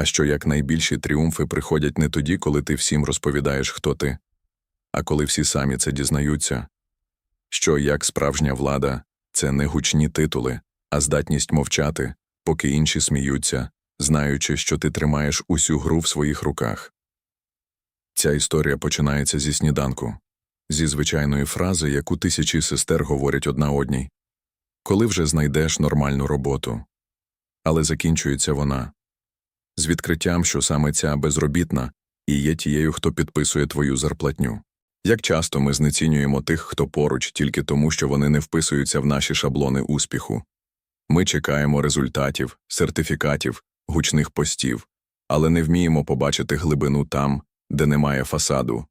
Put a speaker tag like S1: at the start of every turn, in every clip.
S1: А що як найбільші тріумфи приходять не тоді, коли ти всім розповідаєш, хто ти, а коли всі самі це дізнаються, що як справжня влада це не гучні титули, а здатність мовчати, поки інші сміються, знаючи, що ти тримаєш усю гру в своїх руках. Ця історія починається зі сніданку, зі звичайної фрази, яку тисячі сестер говорять одна одній коли вже знайдеш нормальну роботу. Але закінчується вона з відкриттям, що саме ця безробітна і є тією, хто підписує твою зарплатню. Як часто ми знецінюємо тих, хто поруч, тільки тому, що вони не вписуються в наші шаблони успіху. Ми чекаємо результатів, сертифікатів, гучних постів, але не вміємо побачити глибину там, де немає фасаду.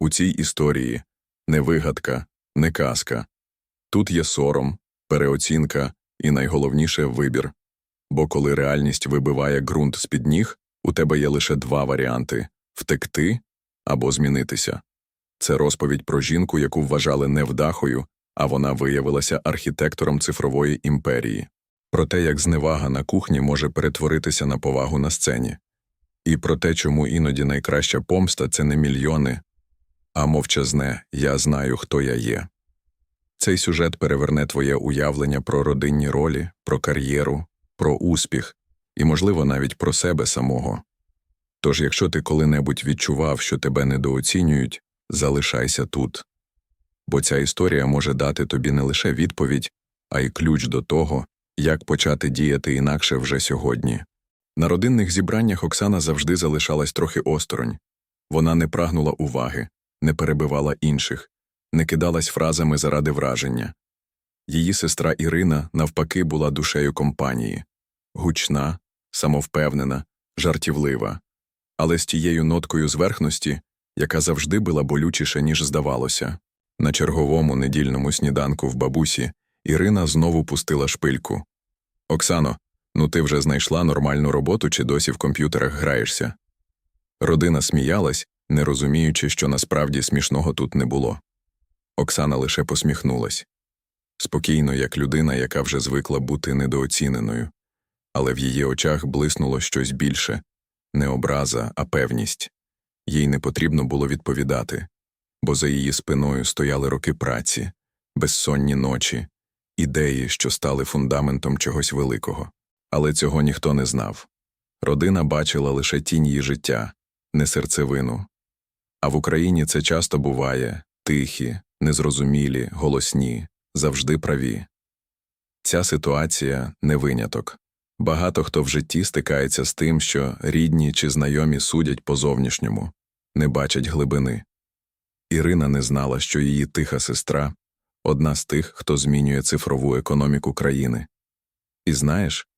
S1: У цій історії не вигадка, не казка. Тут є сором, переоцінка і найголовніше вибір. Бо коли реальність вибиває ґрунт з під ніг, у тебе є лише два варіанти втекти або змінитися. Це розповідь про жінку, яку вважали невдахою, а вона виявилася архітектором цифрової імперії, про те, як зневага на кухні може перетворитися на повагу на сцені, і про те, чому іноді найкраща помста це не мільйони, а мовчазне я знаю, хто я є. Цей сюжет переверне твоє уявлення про родинні ролі, про кар'єру, про успіх і, можливо, навіть про себе самого. Тож, якщо ти коли-небудь відчував, що тебе недооцінюють, залишайся тут. Бо ця історія може дати тобі не лише відповідь, а й ключ до того, як почати діяти інакше вже сьогодні. На родинних зібраннях Оксана завжди залишалась трохи осторонь. Вона не прагнула уваги, не перебивала інших, не кидалась фразами заради враження. Її сестра Ірина, навпаки, була душею компанії гучна, самовпевнена, жартівлива, але з тією ноткою зверхності, яка завжди була болючіше, ніж здавалося. На черговому недільному сніданку в бабусі Ірина знову пустила шпильку. Оксано, ну ти вже знайшла нормальну роботу чи досі в комп'ютерах граєшся? Родина сміялась, не розуміючи, що насправді смішного тут не було. Оксана лише посміхнулась спокійно, як людина, яка вже звикла бути недооціненою, але в її очах блиснуло щось більше не образа, а певність. Їй не потрібно було відповідати, бо за її спиною стояли роки праці, безсонні ночі, ідеї, що стали фундаментом чогось великого. Але цього ніхто не знав. Родина бачила лише тінь її життя, не серцевину. А в Україні це часто буває тихі, незрозумілі, голосні, завжди праві. Ця ситуація не виняток. Багато хто в житті стикається з тим, що рідні чи знайомі судять по зовнішньому, не бачать глибини. Ірина не знала, що її тиха сестра одна з тих, хто змінює цифрову економіку країни. І знаєш,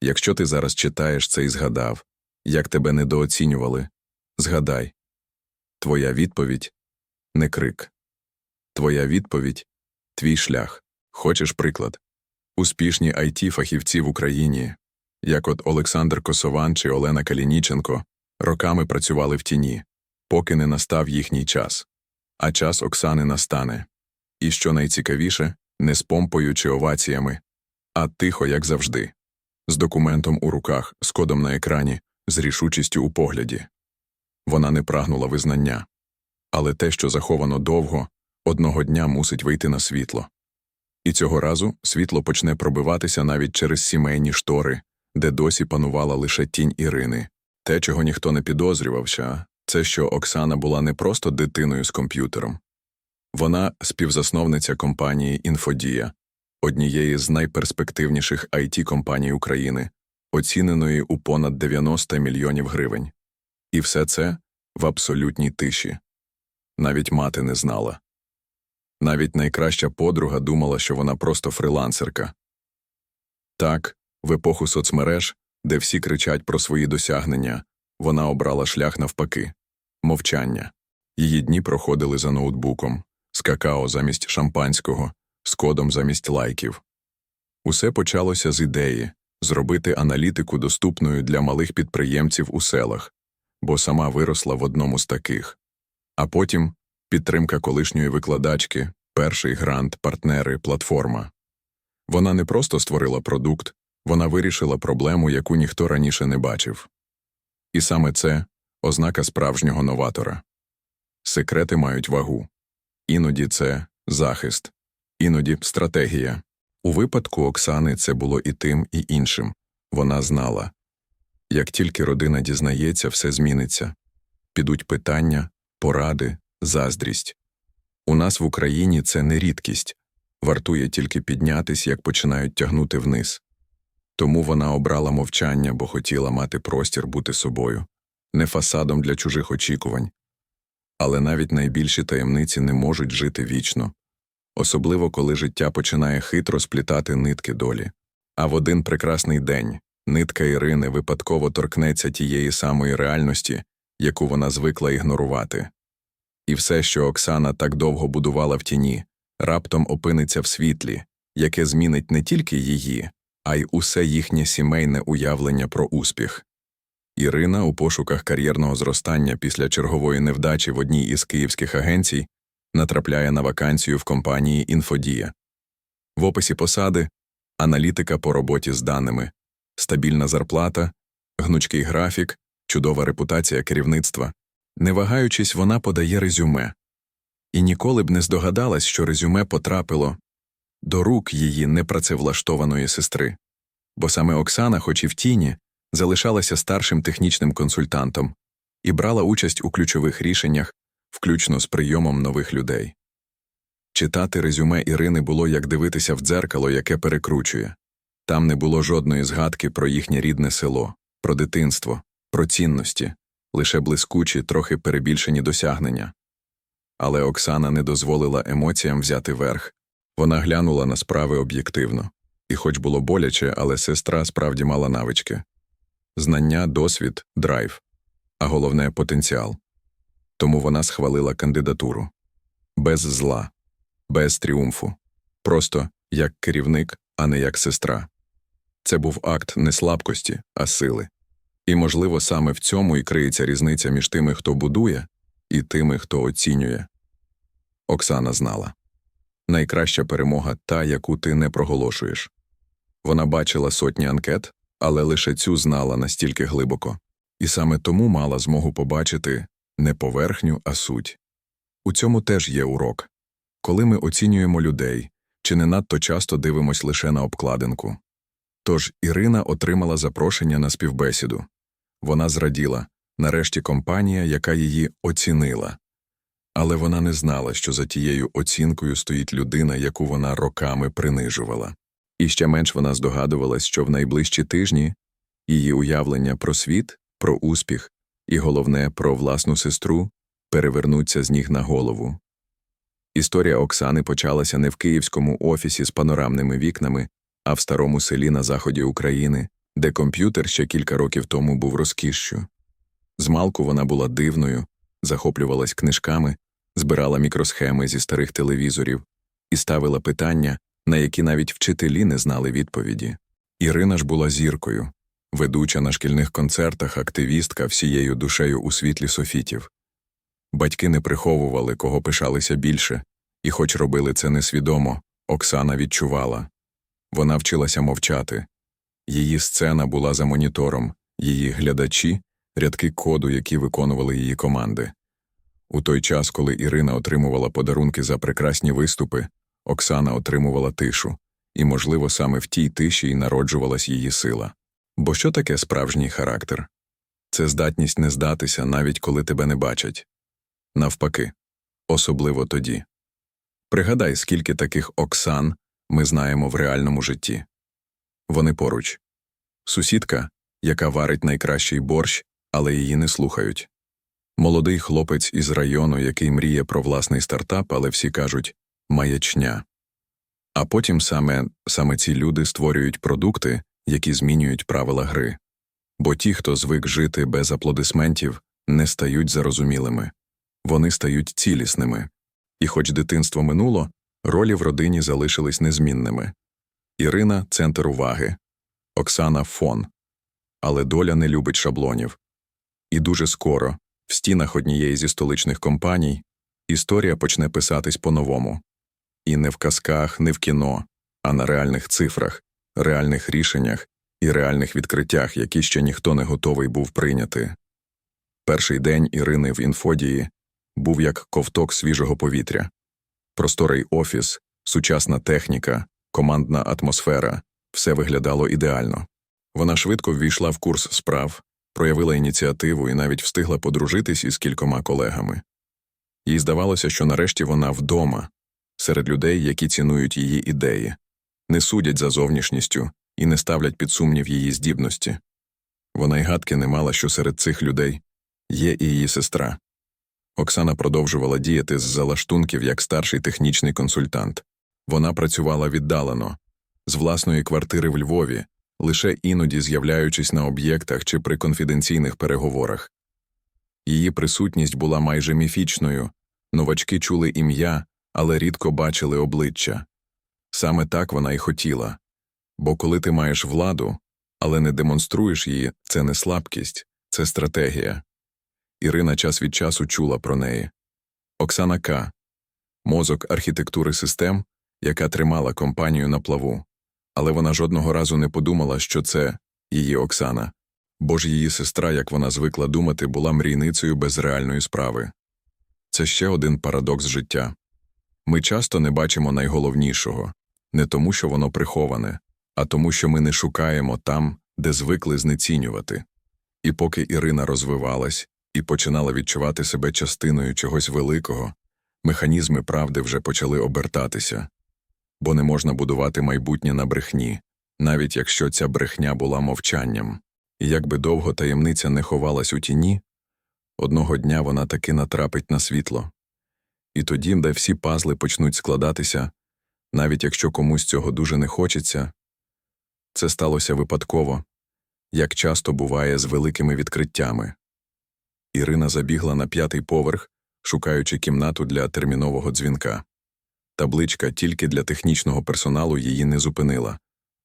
S1: якщо ти зараз читаєш це і згадав, як тебе недооцінювали, згадай твоя відповідь не крик, твоя відповідь твій шлях. Хочеш приклад? Успішні it фахівці в Україні, як от Олександр Косован чи Олена Калініченко, роками працювали в тіні, поки не настав їхній час. А час Оксани настане. І що найцікавіше, не з помпою чи оваціями, а тихо, як завжди, з документом у руках, з кодом на екрані, з рішучістю у погляді. Вона не прагнула визнання. Але те, що заховано довго, одного дня мусить вийти на світло. І цього разу світло почне пробиватися навіть через сімейні штори, де досі панувала лише тінь Ірини. Те, чого ніхто не підозрювався, це що Оксана була не просто дитиною з комп'ютером. Вона співзасновниця компанії Інфодія, однієї з найперспективніших it компаній України, оціненої у понад 90 мільйонів гривень. І все це в абсолютній тиші. Навіть мати не знала. Навіть найкраща подруга думала, що вона просто фрилансерка. Так, в епоху соцмереж, де всі кричать про свої досягнення, вона обрала шлях навпаки мовчання. Її дні проходили за ноутбуком, з какао замість шампанського, з кодом замість лайків. Усе почалося з ідеї зробити аналітику доступною для малих підприємців у селах, бо сама виросла в одному з таких. А потім підтримка колишньої викладачки, перший грант, партнери, платформа. Вона не просто створила продукт, вона вирішила проблему, яку ніхто раніше не бачив. І саме це ознака справжнього новатора. Секрети мають вагу. Іноді це захист, іноді стратегія. У випадку Оксани це було і тим, і іншим. Вона знала. Як тільки родина дізнається, все зміниться. Підуть питання, поради, заздрість. У нас в Україні це не рідкість. Вартує тільки піднятись, як починають тягнути вниз. Тому вона обрала мовчання, бо хотіла мати простір бути собою, не фасадом для чужих очікувань. Але навіть найбільші таємниці не можуть жити вічно, особливо коли життя починає хитро сплітати нитки долі. А в один прекрасний день нитка Ірини випадково торкнеться тієї самої реальності, яку вона звикла ігнорувати. І все, що Оксана так довго будувала в тіні, раптом опиниться в світлі, яке змінить не тільки її, а й усе їхнє сімейне уявлення про успіх. Ірина у пошуках кар'єрного зростання після чергової невдачі в одній із київських агенцій натрапляє на вакансію в компанії Інфодія. В описі посади аналітика по роботі з даними, стабільна зарплата, гнучкий графік, чудова репутація керівництва. Не вагаючись, вона подає резюме. І ніколи б не здогадалась, що резюме потрапило до рук її непрацевлаштованої сестри. Бо саме Оксана, хоч і в тіні, залишалася старшим технічним консультантом і брала участь у ключових рішеннях, включно з прийомом нових людей. Читати резюме Ірини було як дивитися в дзеркало, яке перекручує. Там не було жодної згадки про їхнє рідне село, про дитинство, про цінності, лише блискучі, трохи перебільшені досягнення. Але Оксана не дозволила емоціям взяти верх. Вона глянула на справи об'єктивно. І хоч було боляче, але сестра справді мала навички знання, досвід, драйв, а головне потенціал. Тому вона схвалила кандидатуру без зла, без тріумфу, просто як керівник, а не як сестра. Це був акт не слабкості, а сили. І, можливо, саме в цьому і криється різниця між тими, хто будує, і тими, хто оцінює. Оксана знала найкраща перемога та, яку ти не проголошуєш. Вона бачила сотні анкет, але лише цю знала настільки глибоко, і саме тому мала змогу побачити не поверхню, а суть. У цьому теж є урок коли ми оцінюємо людей, чи не надто часто дивимось лише на обкладинку. Тож Ірина отримала запрошення на співбесіду. Вона зраділа нарешті компанія, яка її оцінила. Але вона не знала, що за тією оцінкою стоїть людина, яку вона роками принижувала. І ще менш вона здогадувалась, що в найближчі тижні її уявлення про світ, про успіх і, головне, про власну сестру перевернуться з ніг на голову. Історія Оксани почалася не в київському офісі з панорамними вікнами, а в старому селі на заході України, де комп'ютер ще кілька років тому був розкішшю. Змалку вона була дивною, захоплювалась книжками, збирала мікросхеми зі старих телевізорів і ставила питання, на які навіть вчителі не знали відповіді. Ірина ж була зіркою, ведуча на шкільних концертах, активістка всією душею у світлі софітів. Батьки не приховували, кого пишалися більше, і, хоч робили це несвідомо, Оксана відчувала вона вчилася мовчати. Її сцена була за монітором, її глядачі, рядки коду, які виконували її команди. У той час, коли Ірина отримувала подарунки за прекрасні виступи, Оксана отримувала тишу, і, можливо, саме в тій тиші й народжувалась її сила. Бо що таке справжній характер? Це здатність не здатися, навіть коли тебе не бачать. Навпаки, особливо тоді. Пригадай, скільки таких Оксан ми знаємо в реальному житті. Вони поруч. Сусідка, яка варить найкращий борщ, але її не слухають. Молодий хлопець із району, який мріє про власний стартап, але всі кажуть маячня. А потім саме, саме ці люди створюють продукти, які змінюють правила гри. Бо ті, хто звик жити без аплодисментів, не стають зарозумілими, вони стають цілісними. І, хоч дитинство минуло, ролі в родині залишились незмінними. Ірина центр уваги, Оксана фон. Але доля не любить шаблонів. І дуже скоро, в стінах однієї зі столичних компаній, історія почне писатись по-новому. І не в казках, не в кіно, а на реальних цифрах, реальних рішеннях і реальних відкриттях, які ще ніхто не готовий був прийняти. Перший день Ірини в інфодії був як ковток свіжого повітря. Просторий офіс, сучасна техніка, командна атмосфера все виглядало ідеально. Вона швидко ввійшла в курс справ, проявила ініціативу і навіть встигла подружитись із кількома колегами. Їй здавалося, що нарешті вона вдома, серед людей, які цінують її ідеї, не судять за зовнішністю і не ставлять під сумнів її здібності. Вона й гадки не мала, що серед цих людей є і її сестра. Оксана продовжувала діяти з залаштунків як старший технічний консультант. Вона працювала віддалено, з власної квартири в Львові, лише іноді з'являючись на об'єктах чи при конфіденційних переговорах. Її присутність була майже міфічною, новачки чули ім'я, але рідко бачили обличчя. Саме так вона й хотіла. Бо коли ти маєш владу, але не демонструєш її, це не слабкість, це стратегія. Ірина час від часу чула про неї. Оксана К. Мозок архітектури систем, яка тримала компанію на плаву. Але вона жодного разу не подумала, що це її Оксана, бо ж її сестра, як вона звикла думати, була мрійницею без реальної справи. Це ще один парадокс життя. Ми часто не бачимо найголовнішого не тому, що воно приховане, а тому, що ми не шукаємо там, де звикли знецінювати. І поки Ірина розвивалась і починала відчувати себе частиною чогось великого, механізми правди вже почали обертатися, бо не можна будувати майбутнє на брехні, навіть якщо ця брехня була мовчанням. І якби довго таємниця не ховалась у тіні, одного дня вона таки натрапить на світло. І тоді, де всі пазли почнуть складатися, навіть якщо комусь цього дуже не хочеться, це сталося випадково, як часто буває з великими відкриттями. Ірина забігла на п'ятий поверх, шукаючи кімнату для термінового дзвінка. Табличка тільки для технічного персоналу її не зупинила.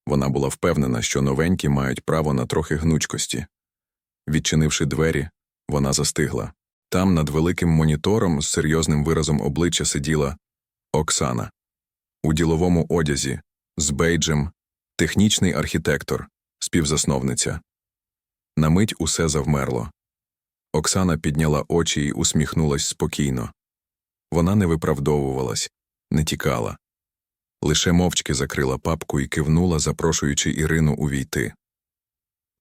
S1: Вона була впевнена, що новенькі мають право на трохи гнучкості. Відчинивши двері, вона застигла. Там над великим монітором з серйозним виразом обличчя сиділа Оксана. У діловому одязі, з бейджем, технічний архітектор, співзасновниця. На мить усе завмерло. Оксана підняла очі і усміхнулась спокійно. Вона не виправдовувалась, не тікала. Лише мовчки закрила папку і кивнула, запрошуючи Ірину увійти.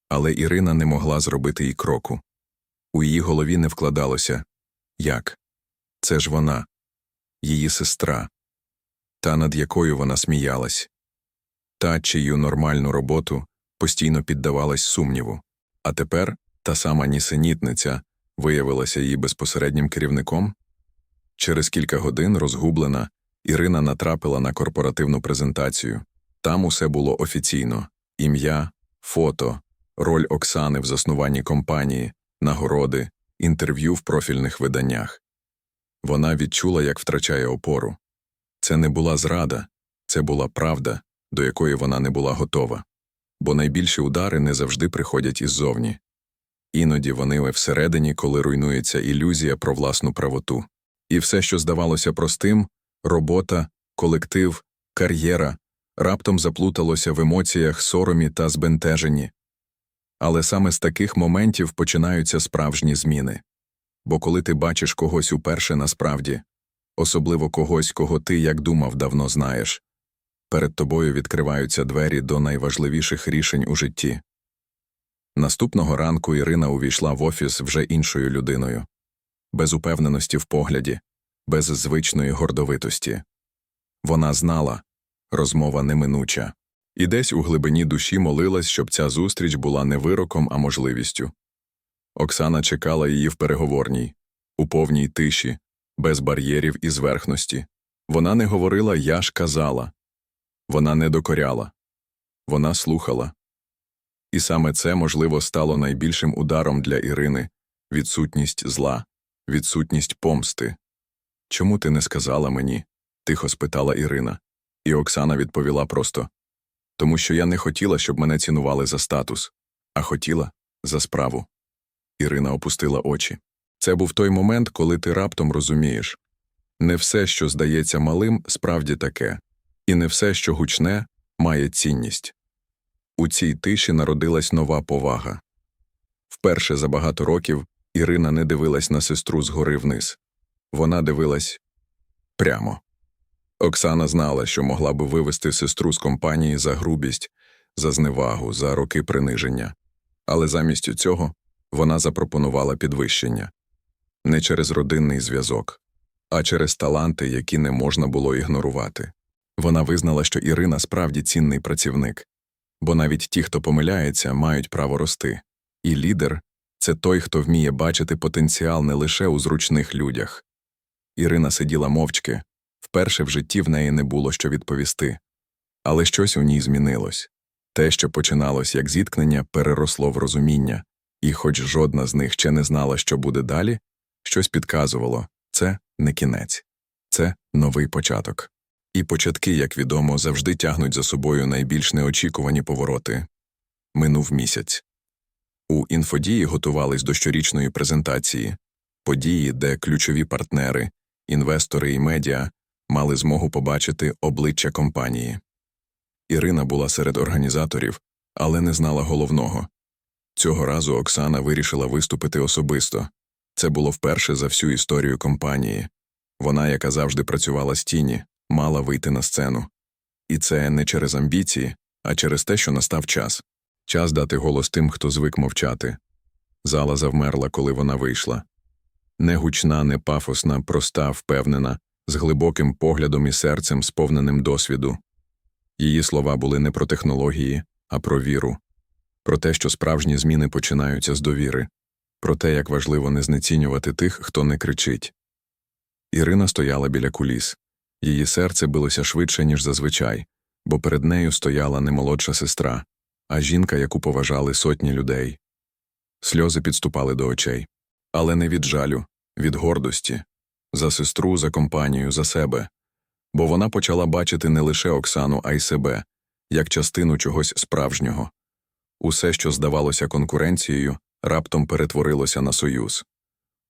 S1: Але Ірина не могла зробити й кроку. У її голові не вкладалося як? Це ж вона, її сестра, та над якою вона сміялась, та, чию нормальну роботу постійно піддавалась сумніву, а тепер та сама нісенітниця виявилася її безпосереднім керівником. Через кілька годин, розгублена, Ірина натрапила на корпоративну презентацію. Там усе було офіційно ім'я, фото, роль Оксани в заснуванні компанії, нагороди, інтерв'ю в профільних виданнях. Вона відчула, як втрачає опору. Це не була зрада, це була правда, до якої вона не була готова. Бо найбільші удари не завжди приходять іззовні. Іноді вони всередині, коли руйнується ілюзія про власну правоту. І все, що здавалося простим робота, колектив, кар'єра раптом заплуталося в емоціях, соромі та збентеженні. Але саме з таких моментів починаються справжні зміни. Бо коли ти бачиш когось уперше насправді, особливо когось, кого ти, як думав, давно знаєш, перед тобою відкриваються двері до найважливіших рішень у житті. Наступного ранку Ірина увійшла в офіс вже іншою людиною, без упевненості в погляді, без звичної гордовитості. Вона знала розмова неминуча, і десь у глибині душі молилась, щоб ця зустріч була не вироком, а можливістю. Оксана чекала її в переговорній, у повній тиші, без бар'єрів і зверхності. Вона не говорила я ж казала, вона не докоряла, вона слухала. І саме це, можливо, стало найбільшим ударом для Ірини відсутність зла, відсутність помсти. Чому ти не сказала мені? тихо спитала Ірина. І Оксана відповіла просто тому що я не хотіла, щоб мене цінували за статус, а хотіла за справу. Ірина опустила очі. Це був той момент, коли ти раптом розумієш не все, що здається малим, справді таке, і не все, що гучне, має цінність. У цій тиші народилась нова повага. Вперше за багато років Ірина не дивилась на сестру згори вниз. Вона дивилась прямо. Оксана знала, що могла би вивести сестру з компанії за грубість, за зневагу, за роки приниження. Але замість цього вона запропонувала підвищення не через родинний зв'язок, а через таланти, які не можна було ігнорувати. Вона визнала, що Ірина справді цінний працівник, бо навіть ті, хто помиляється, мають право рости. І лідер це той, хто вміє бачити потенціал не лише у зручних людях. Ірина сиділа мовчки, вперше в житті в неї не було що відповісти. Але щось у ній змінилось. Те, що починалось як зіткнення, переросло в розуміння, і, хоч жодна з них ще не знала, що буде далі, щось підказувало це не кінець, це новий початок. І початки, як відомо, завжди тягнуть за собою найбільш неочікувані повороти. Минув місяць. У інфодії готувались до щорічної презентації, події, де ключові партнери, інвестори і медіа мали змогу побачити обличчя компанії. Ірина була серед організаторів, але не знала головного. Цього разу Оксана вирішила виступити особисто. Це було вперше за всю історію компанії. Вона, яка завжди працювала з тіні, мала вийти на сцену. І це не через амбіції, а через те, що настав час. Час дати голос тим, хто звик мовчати. Зала завмерла, коли вона вийшла. Не гучна, не пафосна, проста, впевнена, з глибоким поглядом і серцем, сповненим досвіду. Її слова були не про технології, а про віру, про те, що справжні зміни починаються з довіри, про те, як важливо не знецінювати тих, хто не кричить. Ірина стояла біля куліс. Її серце билося швидше, ніж зазвичай, бо перед нею стояла не молодша сестра, а жінка, яку поважали сотні людей. Сльози підступали до очей. Але не від жалю, від гордості за сестру, за компанію, за себе. Бо вона почала бачити не лише Оксану, а й себе, як частину чогось справжнього. Усе, що здавалося конкуренцією, раптом перетворилося на союз.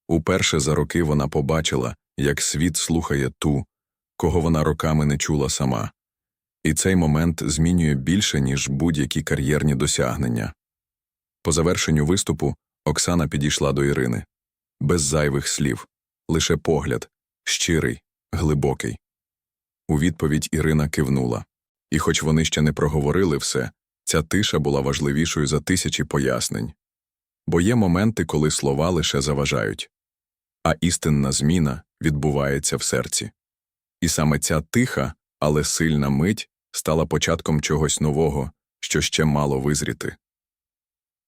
S1: Уперше за роки вона побачила, як світ слухає ту, кого вона роками не чула сама. І цей момент змінює більше, ніж будь-які кар'єрні досягнення. По завершенню виступу Оксана підійшла до Ірини. Без зайвих слів, лише погляд, щирий, глибокий. У відповідь Ірина кивнула. І хоч вони ще не проговорили все, ця тиша була важливішою за тисячі пояснень. Бо є моменти, коли слова лише заважають, а істинна зміна відбувається в серці. І саме ця тиха, але сильна мить стала початком чогось нового, що ще мало визріти.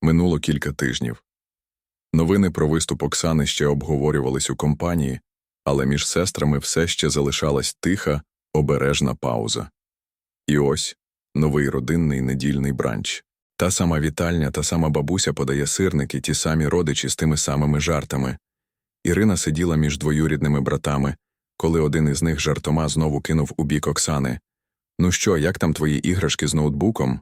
S1: Минуло кілька тижнів. Новини про виступ Оксани ще обговорювались у компанії, але між сестрами все ще залишалась тиха, обережна пауза. І ось новий родинний недільний бранч. Та сама вітальня, та сама бабуся подає сирники, ті самі родичі з тими самими жартами. Ірина сиділа між двоюрідними братами, коли один із них жартома знову кинув у бік Оксани Ну що, як там твої іграшки з ноутбуком?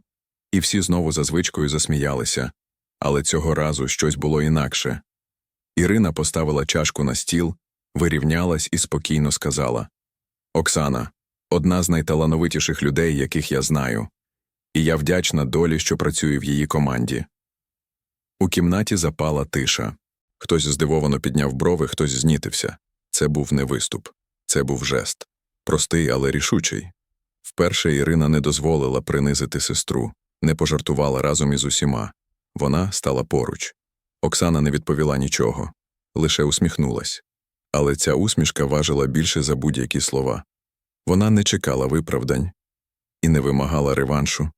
S1: І всі знову за звичкою засміялися. Але цього разу щось було інакше. Ірина поставила чашку на стіл, вирівнялась і спокійно сказала Оксана, одна з найталановитіших людей, яких я знаю, і я вдячна долі, що працює в її команді. У кімнаті запала тиша. Хтось здивовано підняв брови, хтось знітився. Це був не виступ, це був жест. Простий, але рішучий. Вперше Ірина не дозволила принизити сестру, не пожартувала разом із усіма. Вона стала поруч. Оксана не відповіла нічого, лише усміхнулась. Але ця усмішка важила більше за будь-які слова. Вона не чекала виправдань і не вимагала реваншу,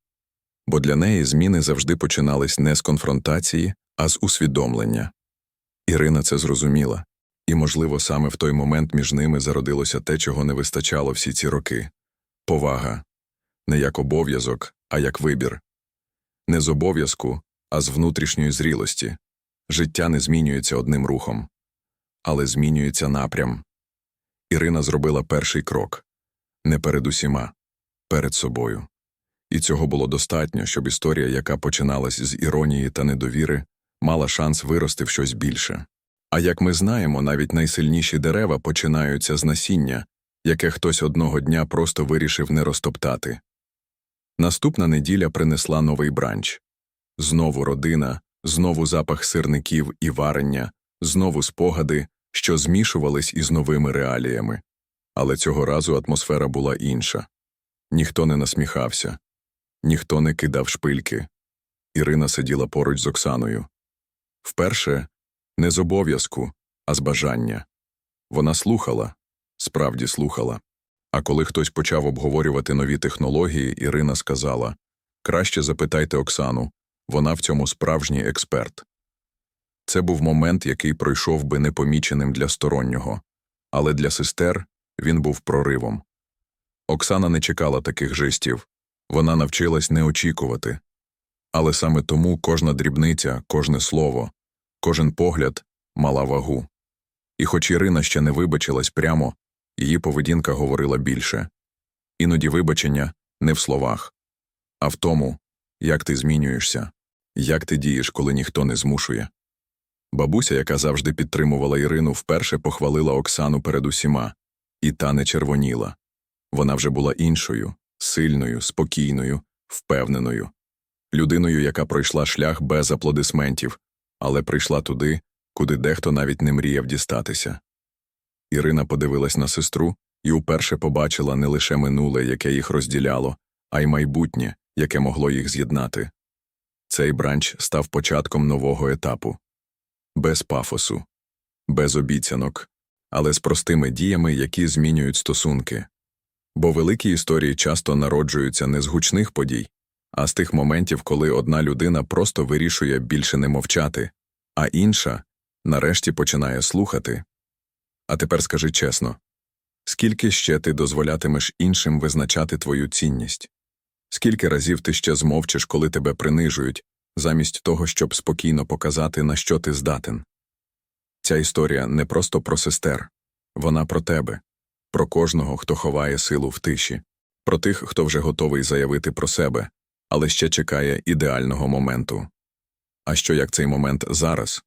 S1: бо для неї зміни завжди починались не з конфронтації, а з усвідомлення. Ірина це зрозуміла, і, можливо, саме в той момент між ними зародилося те, чого не вистачало всі ці роки повага не як обов'язок, а як вибір. Не з обов'язку, а з внутрішньої зрілості. Життя не змінюється одним рухом, але змінюється напрям. Ірина зробила перший крок не перед усіма, перед собою. І цього було достатньо, щоб історія, яка починалась з іронії та недовіри, мала шанс вирости в щось більше. А як ми знаємо, навіть найсильніші дерева починаються з насіння, яке хтось одного дня просто вирішив не розтоптати. Наступна неділя принесла новий бранч знову родина, знову запах сирників і варення, знову спогади, що змішувались із новими реаліями. Але цього разу атмосфера була інша. Ніхто не насміхався, ніхто не кидав шпильки. Ірина сиділа поруч з Оксаною. Вперше не з обов'язку, а з бажання. Вона слухала, справді слухала. А коли хтось почав обговорювати нові технології, Ірина сказала краще запитайте Оксану, вона в цьому справжній експерт. Це був момент, який пройшов би непоміченим для стороннього, але для сестер він був проривом. Оксана не чекала таких жестів, вона навчилась не очікувати. Але саме тому кожна дрібниця, кожне слово, кожен погляд мала вагу. І хоч Ірина ще не вибачилась прямо, її поведінка говорила більше. Іноді вибачення не в словах, а в тому, як ти змінюєшся, як ти дієш, коли ніхто не змушує. Бабуся, яка завжди підтримувала Ірину, вперше похвалила Оксану перед усіма, і та не червоніла. Вона вже була іншою, сильною, спокійною, впевненою, людиною, яка пройшла шлях без аплодисментів, але прийшла туди, куди дехто навіть не мріяв дістатися. Ірина подивилась на сестру і уперше побачила не лише минуле, яке їх розділяло, а й майбутнє, яке могло їх з'єднати. Цей бранч став початком нового етапу без пафосу, без обіцянок, але з простими діями, які змінюють стосунки. Бо великі історії часто народжуються не з гучних подій, а з тих моментів, коли одна людина просто вирішує більше не мовчати, а інша нарешті починає слухати. А тепер скажи чесно скільки ще ти дозволятимеш іншим визначати твою цінність? Скільки разів ти ще змовчиш, коли тебе принижують, замість того, щоб спокійно показати, на що ти здатен? Ця історія не просто про сестер, вона про тебе, про кожного, хто ховає силу в тиші, про тих, хто вже готовий заявити про себе, але ще чекає ідеального моменту. А що як цей момент зараз?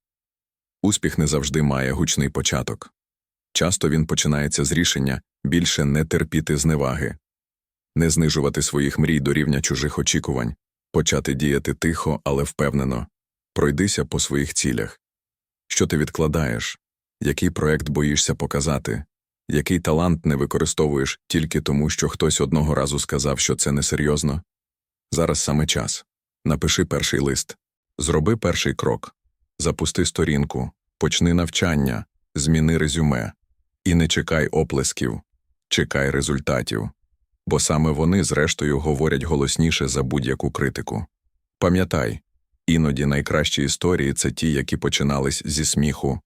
S1: Успіх не завжди має гучний початок. Часто він починається з рішення більше не терпіти зневаги, не знижувати своїх мрій до рівня чужих очікувань, почати діяти тихо, але впевнено, пройдися по своїх цілях. Що ти відкладаєш, який проект боїшся показати, який талант не використовуєш тільки тому, що хтось одного разу сказав, що це несерйозно? Зараз саме час. Напиши перший лист, зроби перший крок, запусти сторінку, почни навчання, зміни резюме. І не чекай оплесків, чекай результатів, бо саме вони, зрештою, говорять голосніше за будь-яку критику. Пам'ятай, іноді найкращі історії це ті, які починались зі сміху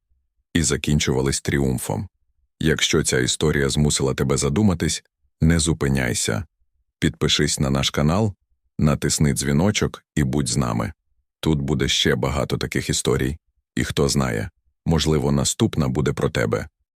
S1: і закінчувались тріумфом. Якщо ця історія змусила тебе задуматись, не зупиняйся, підпишись на наш канал, натисни дзвіночок і будь з нами. Тут буде ще багато таких історій, і хто знає, можливо, наступна буде про тебе.